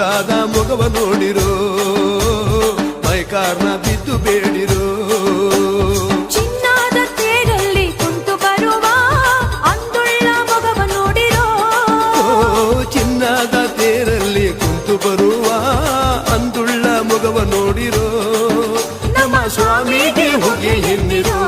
ಮುದ್ದಾದ ಮುಗವ ನೋಡಿರೋ. ಕಾರಣ ಬಿದ್ದು ಬೇಡಿರೋ. ಚಿನ್ನಾದ ತೇರಲ್ಲಿ ಕುಂತು ಬರುವ ಅಂದುಳ್ಳ ಮೊಗವ ನೋಡಿರೋ. ಚಿನ್ನದ ತೇರಲ್ಲಿ ಕುಂತು ಬರುವ ಅಂದುಳ್ಳ ಮೊಗವ ನೋಡಿರೋ. ನಮ್ಮ ಸ್ವಾಮೀಗೆ ಹೋಗಿ ಹಿಂದಿರೋ